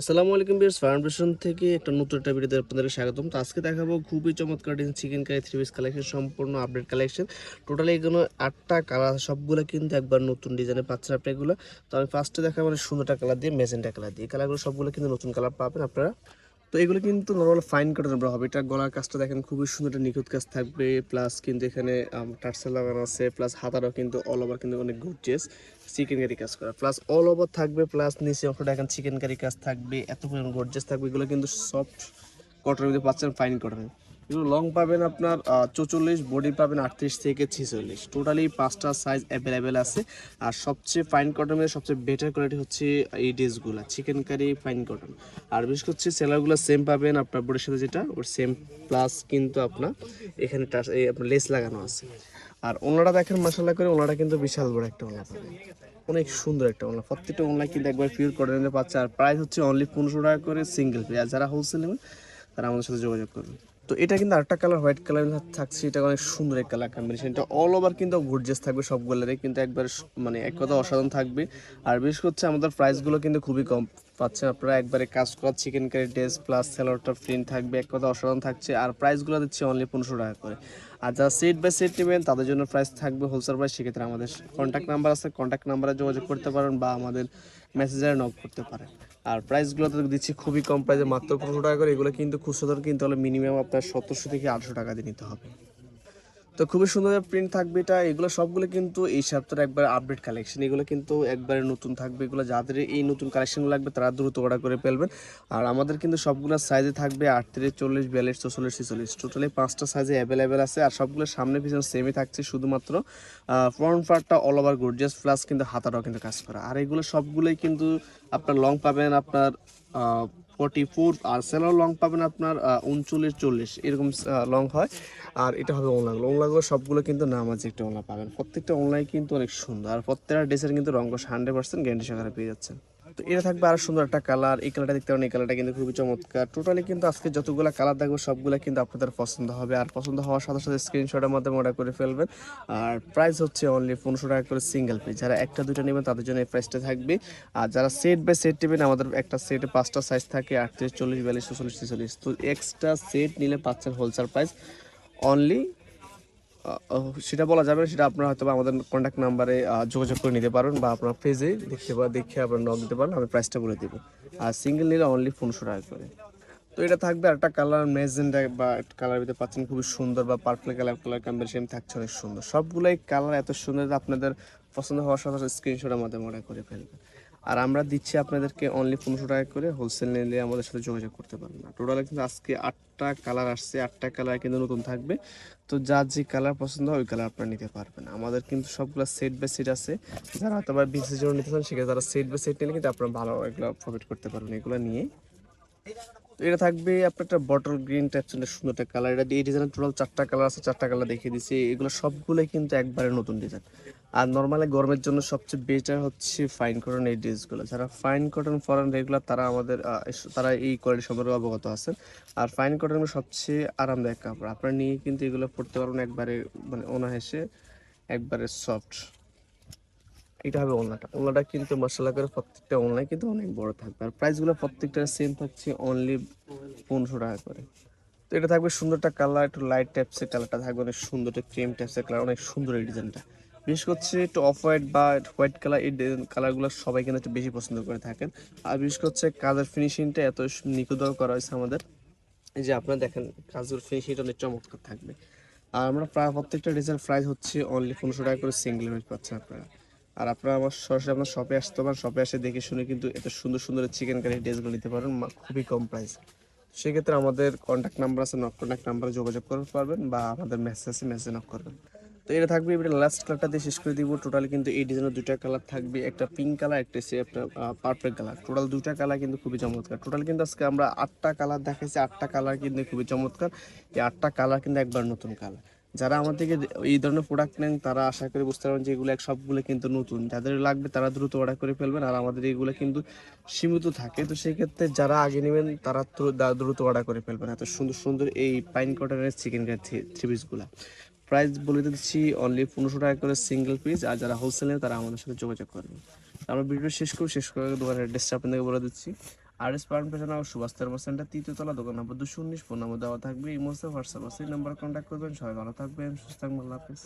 আসসালামু আলাইকুম বিয়ার্স ফার্মেশন থেকে একটা নতুন একটা ভিডিওতে আপনাদেরকে স্বাগতম। তো আজকে দেখাবো খুবই চমৎকার design chikankari three piece collection সম্পূর্ণ আপডেট কালেকশন টোটালি এগুলো আটটা কালার সবগুলো কিন্তু একবার নতুন ডিজাইনে পাচ্ছেন আপনি এগুলো। তো আমি ফার্স্টে দেখাবো সুন্দরটা কালার দিয়ে মেজেন্টা কালার দিয়ে। কালারগুলো সবগুলো কিন্তু নতুন কালার পাবেন আপনারা। তো এগুলো কিন্তু নর্মাল ফাইন কাটার উপরে হবে। এটা গলার কাজটা দেখেন খুবই সুন্দর একটা নিখুঁত কাজ থাকবে। প্লাস কিন্তু এখানে টার্সেল লাগানো আছে। প্লাস হাতারও কিন্তু অল ওভার কিন্তু অনেক গর্জিয়াস চিকেন কারি কাজ করা। প্লাস অল ওভার থাকবে প্লাস নিচে অংশ এখন চিকেন কারি কাজ থাকবে। এত পরিমাণ গর্জিয়াস থাকবে। এগুলো কিন্তু সফট কটনের মধ্যে পাচ্ছেন ফাইন কটনের এগুলো লং পাবেন আপনার চৌচল্লিশ বডি পাবেন আটত্রিশ থেকে ছেচল্লিশ। টোটালি পাঁচটা সাইজ অ্যাভেলেবেল আছে। আর সবচেয়ে ফাইন কটনের সবচেয়ে বেটার কোয়ালিটি হচ্ছে এই ড্রেসগুলো চিকেন কারি ফাইন কটন আর বিশেষ করে হচ্ছে সেলারগুলো সেম পাবেন আপনার বোর্ডের সাথে যেটা, ওর সেম প্লাস কিন্তু আপনার এখানে আপনার লেস লাগানো আছে। আর ওনারা দেখেন মশলা করে ওনারা কিন্তু বিশাল বড় একটা ওনা পাবেন। অনেক সুন্দর একটা ওনা, প্রত্যেকটা ওনা কিন্তু একবার ফিল করে নিতে পারছে। আর প্রাইস হচ্ছে অনলি পনেরোশো টাকা করে সিঙ্গেল পিস আর যারা হোলসেল নেবেন, তারা আমাদের সাথে যোগাযোগ করবেন। তো এটা কিন্তু আরেকটা কালার হোয়াইট কালার থাকছে। এটা অনেক সুন্দর এক কালার কম্বিনেশন এটা অল ওভার কিন্তু গর্জিয়াস থাকবে সবগুলোতে কিন্তু একবার মানে এক কথা অসাধারণ থাকবে। আর বিশেষ করছে আমাদের প্রাইসগুলো কিন্তু খুবই কম। পাচ্ছেন আপনারা একবারে কাজ করা চিকেন কারি ড্রেস প্লাস স্যালোয়ারটা প্রিন্ট থাকবে, এক কথা অসাধারণ থাকছে। আর প্রাইসগুলো দিচ্ছে অনলি পনেরোশো টাকা করে। আর যারা সেট বাই সেট নেবেন, তাদের জন্য প্রাইস থাকবে হোলসেল প্রাইস সেক্ষেত্রে আমাদের কন্ট্যাক্ট নাম্বার আছে। কন্ট্যাক্ট নাম্বারে যোগাযোগ করতে পারেন বা আমাদের মেসেজারে নক করতে পারেন। আর প্রাইসগুলো তো দিচ্ছি খুবই কম প্রাইসে মাত্র পনেরোশো টাকা করে। এগুলো কিন্তু খুচরো কিনতে হলে মিনিমাম আপনার সতেরোশো থেকে আটশো টাকা দিয়ে নিতে হবে। তো খুবই সুন্দর প্রিন্ট থাকবে এটা। এগুলো সবগুলো কিন্তু এই সপ্তাহের একবার আপডেট কালেকশন এগুলো কিন্তু একবারে নতুন থাকবে। এগুলো যাদের এই নতুন কালেকশনগুলো লাগবে, তারা দ্রুত অর্ডার করে ফেলবেন। আর আমাদের কিন্তু সবগুলো সাইজে থাকবে আটত্রিশ, চল্লিশ, বিয়াল্লিশ, চৌচল্লিশ, ছেচল্লিশ। টোটালি পাঁচটা সাইজে অ্যাভেলেবেল আছে। আর সবগুলো সামনে পিছনে সেমই থাকছে শুধুমাত্র ফ্রন্ট পার্টটা অল ওভার গর্জিয়াস প্লাস কিন্তু হাতাটাও কিন্তু কাজ করা। আর এগুলো সবগুলোই কিন্তু আপনার লং পাবেন আপনার ফর্টি ফোর আর সেলার লং পাবেন আপনার উনচল্লিশ, চল্লিশ। এরকম লং হয়। আর এটা হবে ওনলাগুলো ওনলাগুলো সবগুলো কিন্তু নাম আছে একটা ওনলা পাবেন। প্রত্যেকটা অনলাইন কিন্তু অনেক সুন্দর। আর প্রত্যেকটা ড্রেসের কিন্তু রঙ হান্ড্রেড পার্সেন্ট গ্যারান্টি সহকারে পেয়ে যাচ্ছেন। তো এটা থাকবে আরও সুন্দর একটা কালার এই কালারটা দেখতে পারেন, এই কালারটা কিন্তু খুবই চমৎকার। টোটালি কিন্তু আজকে যতগুলো কালার থাকবে সবগুলো কিন্তু আপনাদের পছন্দ হবে। আর পছন্দ হওয়ার সাথে সাথে স্ক্রিনশটের মাধ্যমে অর্ডার করে ফেলবেন। আর প্রাইস হচ্ছে অনলি পনেরোশো টাকা করে সিঙ্গেল পিস যারা একটা দুটো নেবেন, তাদের জন্য এই প্রাইসটা থাকবে। আর যারা সেট বাই সেট নেবেন, আমাদের একটা সেটে পাঁচটা সাইজ থাকে, আটত্রিশ, চল্লিশ, বিয়াল্লিশ চল্লিশ ছেচল্লিশ। তো এক্সট্রা সেট নিলে পাচ্ছেন হোলসেল প্রাইস অনলি সেটা বলা যাবে সেটা আপনারা হয়তো আমাদের কন্ট্যাক্ট নাম্বারে যোগাযোগ করে নিতে পারেন বা আপনার পেজে দেখতে বা দেখে আপনার নক দিতে পারেন, আমি প্রাইসটা বলে দেবো। আর সিঙ্গেল নিলে অনলি পনেরোশো টাকা করে। তো এটা থাকবে একটা কালার মেজেন্ডা বা কালার ভিতরে পাচ্ছেন খুবই সুন্দর বা পার্পল কালার কালার কম্বিনেশন থাকছে অনেক সুন্দর। সবগুলোই কালার এত সুন্দর আপনাদের পছন্দ হওয়ার সাথে স্ক্রিনশটের মাধ্যমে অর্ডার করে ফেলবেন। আর আমরা দিচ্ছি আপনাদেরকে অনলি পনেরোশো টাকা করে হোলসেল নিলে আমাদের সাথে যোগাযোগ করতে পারবেন। না টোটালে কিন্তু আজকে আটটা কালার আসছে, আটটা কালার কিন্তু নতুন থাকবে। তো যার যে কালার পছন্দ হয়, ওই কালার আপনারা নিতে পারবেন। আমাদের কিন্তু সবগুলো সেট বাই সেট আছে। যারা হয়তো বা বিজনেসের জন্য নিতে চান, সেক্ষেত্রে যারা সেট বাই সেট নিলে কিন্তু আপনারা ভালো এগুলো প্রফিট করতে পারবেন এগুলো নিয়ে তো এটা থাকবে আপনার একটা বটল গ্রিন টাইপস একটা সুন্দর একটা কালার এটা এই ডিজাইনের টোটাল চারটা কালার আছে, চারটা কালার দেখিয়ে দিচ্ছি এগুলো সবগুলোই কিন্তু একবারে নতুন ডিজাইন আর নর্মালি গরমের জন্য সবচেয়ে বেটার হচ্ছে ফাইন কটন এই ড্রেসগুলো যারা ফাইন কটন ফরেন রেগুলার তারা আমাদের তারা এই কোয়ালিটি সম্পর্কে অবগত আছেন। আর ফাইন কটন সবচেয়ে আরামদায়ক কাপড়। আপনারা নিয়ে কিন্তু এগুলো পড়তে পারবেন একবারে মানে অনায়াসে একবারে সফট এটা হবে ওনলাটা ওনলাটা কিন্তু মশলা করে প্রত্যেকটা ওনলাই কিন্তু অনেক বড় থাকবে। আর প্রাইসগুলো প্রত্যেকটা সেম থাকছে অনলি পনেরোশো টাকা করে। তো এটা থাকবে সুন্দরটা কালার একটু লাইট টাইপসের কালারটা থাকবে, অনেক সুন্দর ক্রিম টাইপসের কালার অনেক সুন্দর এই ডিজাইনটা বিশেষ করছে একটু অফ হোয়াইট বা হোয়াইট কালার এই কালারগুলো সবাই কিন্তু একটু বেশি পছন্দ করে থাকেন। আর বিশেষ করছে কাজের ফিনিশিংটা এত নিখুঁতভাবে করা হয়েছে আমাদের। এই যে আপনারা দেখেন, কাজের ফিনিশিংটা অনেক চমৎকার থাকবে। আর আমরা প্রায় প্রত্যেকটা ডিজাইন প্রাইস হচ্ছে অনলি পনেরোশো টাকা করে সিঙ্গেল পাচ্ছেন আপনারা। আর আপনারা আমার সরাসরি আপনার শপে আসতে পারেন। শপে আসে দেখে শুনে কিন্তু এত সুন্দর সুন্দর চিকেন কারি ড্রেসগুলো নিতে পারেন খুবই কম প্রাইস সেক্ষেত্রে আমাদের কন্ট্যাক্ট নাম্বার আছে নক কন্ট্যাক্ট নাম্বারে যোগাযোগ করতে পারবেন বা আমাদের মেসেজ আছে মেসেজে নক করবেন। তো এটা থাকবে এবারে লাস্ট কালারটা দিয়ে শেষ করে দিব। টোটালি কিন্তু এই ডিজাইনের দুইটা কালার থাকবে। একটা পিঙ্ক কালার একটা হচ্ছে একটা পার্পল কালার টোটাল দুইটা কালার কিন্তু খুবই চমৎকার। টোটাল কিন্তু আজকে আমরা আটটা কালার দেখাইছি। আটটা কালার কিন্তু খুবই চমৎকার। এই আটটা কালার কিন্তু একবার নতুন কালার যারা আমার থেকে এই ধরনের প্রোডাক্ট নেন, তারা আশা করে বুঝতে পারবেন যে এগুলো সবগুলো কিন্তু নতুন। যাদের লাগবে তারা দ্রুত অর্ডার করে ফেলবেন, আর আমাদের এগুলো কিন্তু সীমিত থাকে। তো সেই ক্ষেত্রে যারা আগে নেবেন, তারা দ্রুত অর্ডার করে ফেলবেন। এত সুন্দর সুন্দর এই পাইন কটনের চিকেন থ্রি পিসগুলো প্রাইস বলে দিচ্ছি অনলি পনেরোশো টাকা করে সিঙ্গেল পিস আর যারা হোলসেল নেবে তারা আমাদের সাথে যোগাযোগ করবে আমরা ভিডিও শেষ করব শেষ করে দোকানের অ্যাড্রেসটা আপনাদেরকে বলে দিচ্ছি। আর এস পার্ন আবার সুভাষ থার্মাল সেন্টার তৃতীয় তলা, দোকান নম্বর দুশো উনিশ, ফোন নম্বর দেওয়া থাকবে এই মুহূর্তে হোয়াটসঅ্যাপ আছে এই নাম্বার কন্ট্যাক্ট করবেন। সবাই ভালো থাকবেন, সুস্থ থাকবেন, আল্লাহ হাফেজ।